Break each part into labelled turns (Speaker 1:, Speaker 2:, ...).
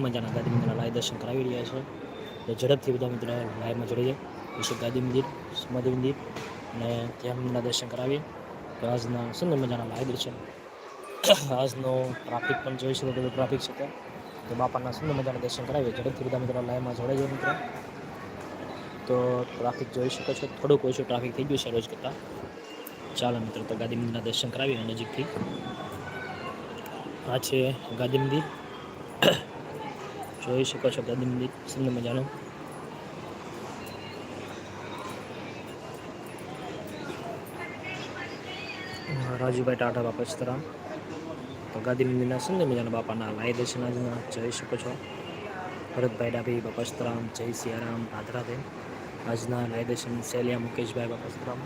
Speaker 1: મજાના ગાદી મંદિરના લાઈવ દર્શન કરાવી રહ્યા છે. તો ઝડપથી બધા મિત્રો લાઈવમાં જાય. વિશે ગાદી મંદિર સમાધિ મંદિર અને ત્યાં મંદિરના દર્શન કરાવીએ. તો આજના સુંદર મજાના લાઈવ દર્શન. આજનો ટ્રાફિક પણ જોઈ શકો તો ટ્રાફિક છે ત્યાં. તો બાપાના સુંદર મજાના દર્શન કરાવીએ. ઝડપથી બધા મિત્રો લાઈવમાં જોડાઈ જાય મિત્રો. તો ટ્રાફિક જોઈ શકો છો. થોડુંક ઓછું ટ્રાફિક થઈ ગયું છે રોજ કરતાં. ચાલો મિત્રો, તો ગાદી મંદિરના દર્શન કરાવીએ નજીકથી. આ છે ગાદી મંદિર. જોઈ શકો છો મંદિર સુંદર મજાનું. રાજુભાઈ ટાટા બાપા સીતારામ. તો ગાદી મંદિરના સુંદર મજાના બાપાના લાઈ દર્શન આજના જોઈ શકો છો. ભરતભાઈ ડાભી, બાપા સીતારામ, જય સિયારામ, રાધરાધે. આજના લાઈ દર્શન સેલિયા મુકેશભાઈ, બાપા સીતારામ.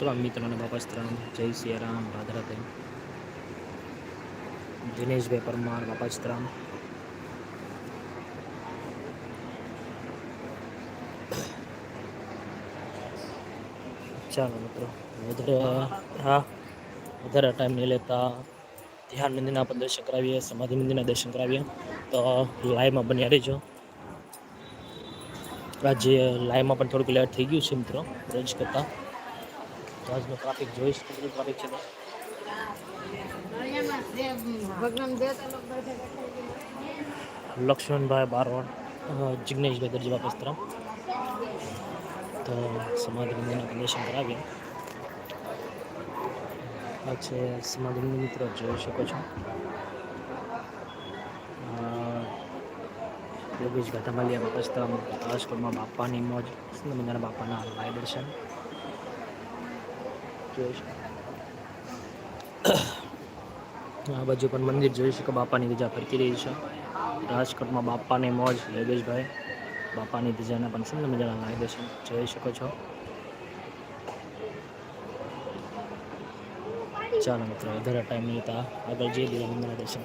Speaker 1: તમામ મિત્રોને બાપા સીતારામ, જય સિયારામ, રાધરાધે. દિનેશભાઈ પરમાર, બાપા ચિત્રામ ચાલો મિત્રો, વધારે, હા, વધારે ટાઈમ નહીં લેતા. ધ્યાન મંદિરના પણ દર્શન કરાવીએ, સમાધિ મંદિરના દર્શન કરાવીએ. તો લાઈવમાં બન્યા રહેજો. આજે લાઈવમાં પણ થોડુંક લેટ થઈ ગયું છે મિત્રો, રોજ કરતાં. તો આજનો ટ્રાફિક જોઈશ કેટલું ટ્રાફિક છે. લક્ષ્મણભાઈ બારવણ જિગ્નેશભાઈ દરજી વાપસ તરફ. તો સમાધિ મંદિરના દર્શન કરાવીએ. આ છે સમાધિ મંદિર મિત્રો, જોઈ શકો છો. યોગેશભાઈ ધમાલિયા બાપા રાજકોટમાં બાપાની મોજ, સુંદર મજાના બાપાના હલવાય દર્શન. જોઈ શકો. આ બાજુ પણ મંદિર જોઈ શકો, બાપાની ધજા ફરકી રહી છે. રાજકોટમાં બાપાની મોજ યોગેશભાઈ બાપાની ધજાના પણ સુંદર મજાના દર્શન જોઈ શકો છો. ચાલો મિત્રો, વધારે ટાઈમ નહીં હતા આગળ જઈ મંદિરના દર્શન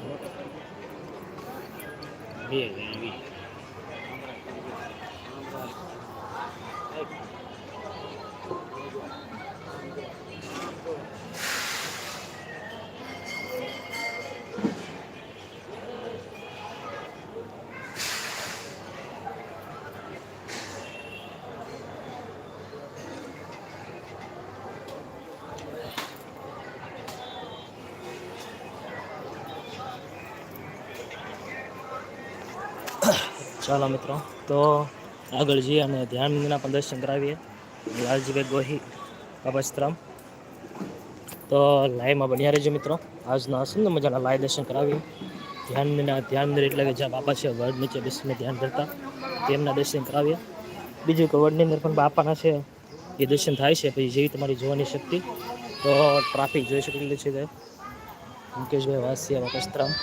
Speaker 1: ચાલો મિત્રો, તો આગળ જઈએ અને ધ્યાન મંદિરના પણ દર્શન કરાવીએ. લાલજીભાઈ ગોહી બાબા સીતરામ તો લાઈવમાં બન્યા રહેજો મિત્રો. આજના સુંદર મજાના લાઈવ દર્શન કરાવીએ. ધ્યાન મંદિરના ધ્યાન મંદિર એટલે કે જ્યાં બાપા છે, વડ નીચે બેસીને ધ્યાન કરતા, તેમના દર્શન કરાવીએ. બીજું કે વડની અંદર પણ બાપાના છે, એ દર્શન થાય છે, પછી જેવી તમારી જોવાની શક્તિ, તો ટ્રાફિક જોઈ શકેલી છે. મુકેશભાઈ વાસિયા બાપા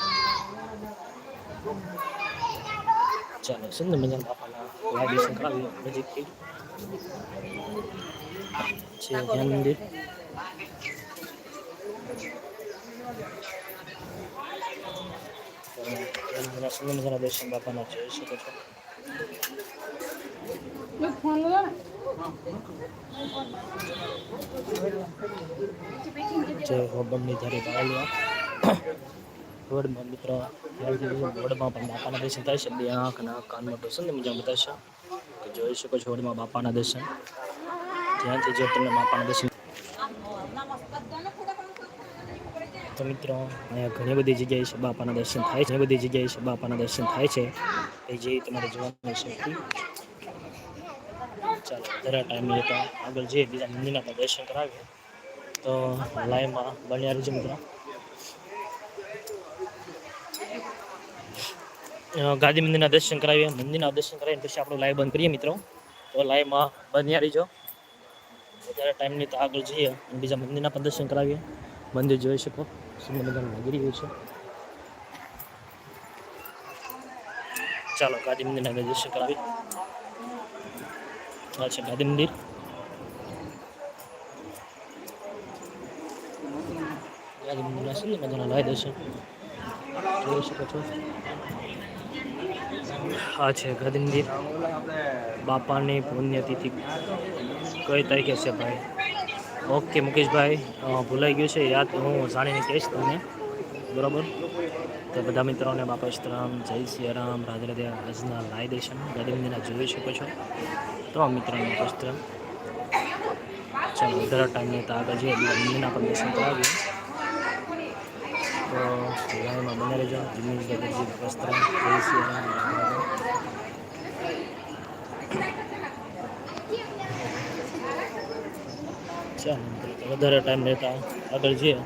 Speaker 1: સીતરામ ચાલો સુંદર મજાના બાપાના લાઈવ દર્શન કરાવીએ નજીકથી છે ધ્યાન મંદિર તો ધ્યાન મંદિરના સુંદર મજાના દર્શન બાપાના જોઈ શકો છો જય હોબમની ધારી બાવલિયા વડમાં મિત્ર વડમાં પણ બાપાના દર્શન થાય છે. બે આંખ કાનમાં કાન મોટું સુંદર મજા બતાવશે તો જોઈ શકો છો વડમાં બાપાના દર્શન. જ્યાંથી જો તમને બાપાના દર્શન તો મિત્રો, અહીંયા ઘણી બધી જગ્યાએ છે બાપાના દર્શન થાય છે. બધી જગ્યાએ છે બાપાના દર્શન થાય છે. એ જે તમારે જોવાની છે ચાલો, જરા ટાઈમ લેતા આગળ જઈએ, બીજા મંદિરના દર્શન કરાવીએ. તો લાઈવમાં બન્યા રહેજો મિત્રો. ગાંધી મંદિરના દર્શન કરાવીએ. મંદિરના દર્શન કરાવીને પછી આપણું લાઈવ બંધ કરીએ મિત્રો. તો લાઈવમાં બન્યા રહીજો. વધારે ટાઈમ નહીં તો આગળ જઈએ બીજા મંદિરના પણ દર્શન કરાવીએ. મંદિર જોઈ શકો. સુંદર મજાનું નગરી હોય છે. ચાલો, ગાંધી મંદિરના દર્શન કરાવીએ. આ છે ગાંધી મંદિર. ગાંધી મંદિરના સુંદર મજાના લાય દર્શન. જોઈ શકો છો. આ છે ગદિંદી બાપાની પુણ્યતિથિ. કઈ તારીખે છે ભાઈ? ઓકે, મુકેશભાઈ ભૂલાઈ ગયું છે, યાદ હું જાણીને કહીશ તમને. બરાબર? તો બધા મિત્રોને બાપા શ્રામ જય સિયારામ રાધે રાધે આજના લાઈ દેશન ગદિંદીના જોઈ શકો છો. તમામ મિત્રોને બાપા ચાલો વધારે ટાઈમ નહીં તો આગળ જઈએ. ગદિંદીના પણ દર્શન કરાવીએ. લાઈનમાં બને રહેજો જિગ્નેશ દાદાજી બાપા રામ જય સિયારામ રાધે રાધે ચાલો મિત્રો, તો વધારે ટાઈમ લેતા આગળ જઈએ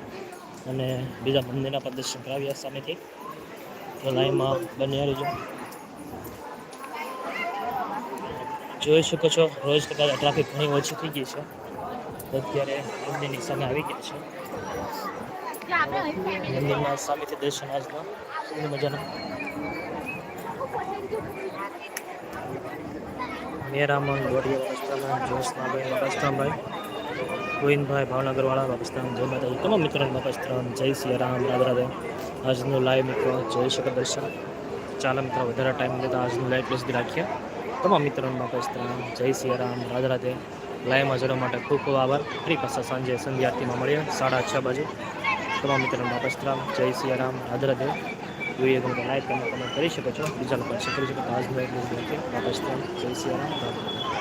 Speaker 1: અને બીજા મંદિરના પ્રદર્શન દર્શન કરાવ્યા સામેથી તો લાઈનમાં બની રહેજો જોઈ શકો છો રોજ કદાચ ટ્રાફિક ઘણી ઓછી થઈ ગઈ છે. અત્યારે મંદિરની સામે આવી ગયા છે. મંદિરના સામેથી દર્શન આજના. સુંદર મજાના. મેરામણ દોડિયા રસ્તામાં જોશનાભાઈ બાપસ્તરામભાઈ ગોવિંદભાઈ, ભાવનગરવાળા પાકિસ્તાન જય માતાજી તમામ મિત્રોને પાકિસ્તાન જય સિયારામ રામ રાધરાધે આજનું લાઈવ મિત્રો જય શકો દર્શન. ચાલો મિત્રો, વધારે ટાઈમ લેતા આજનું લાઈવ પ્લસ રાખીએ. તમામ મિત્રોને પાકિસ્તાન જય શ્રી રામ રાધરાધે લાઈવમાં જોડવા માટે ખૂબ ખૂબ આભાર. ફરી પાછા સાંજે સંધ્યા આરતીમાં મળીએ. સાડા છ બાજુ. તમામ મિત્રોને બાપસ્તરામ જય સિયારામ રાધે રાધે જોઈએ ગમે લાઈક તમે કમેન્ટ કરી શકો છો. બીજા લોકો શેર શકો આજનું લાઈવ પ્લેસ રાખીએ જય સિયારામ રાધે.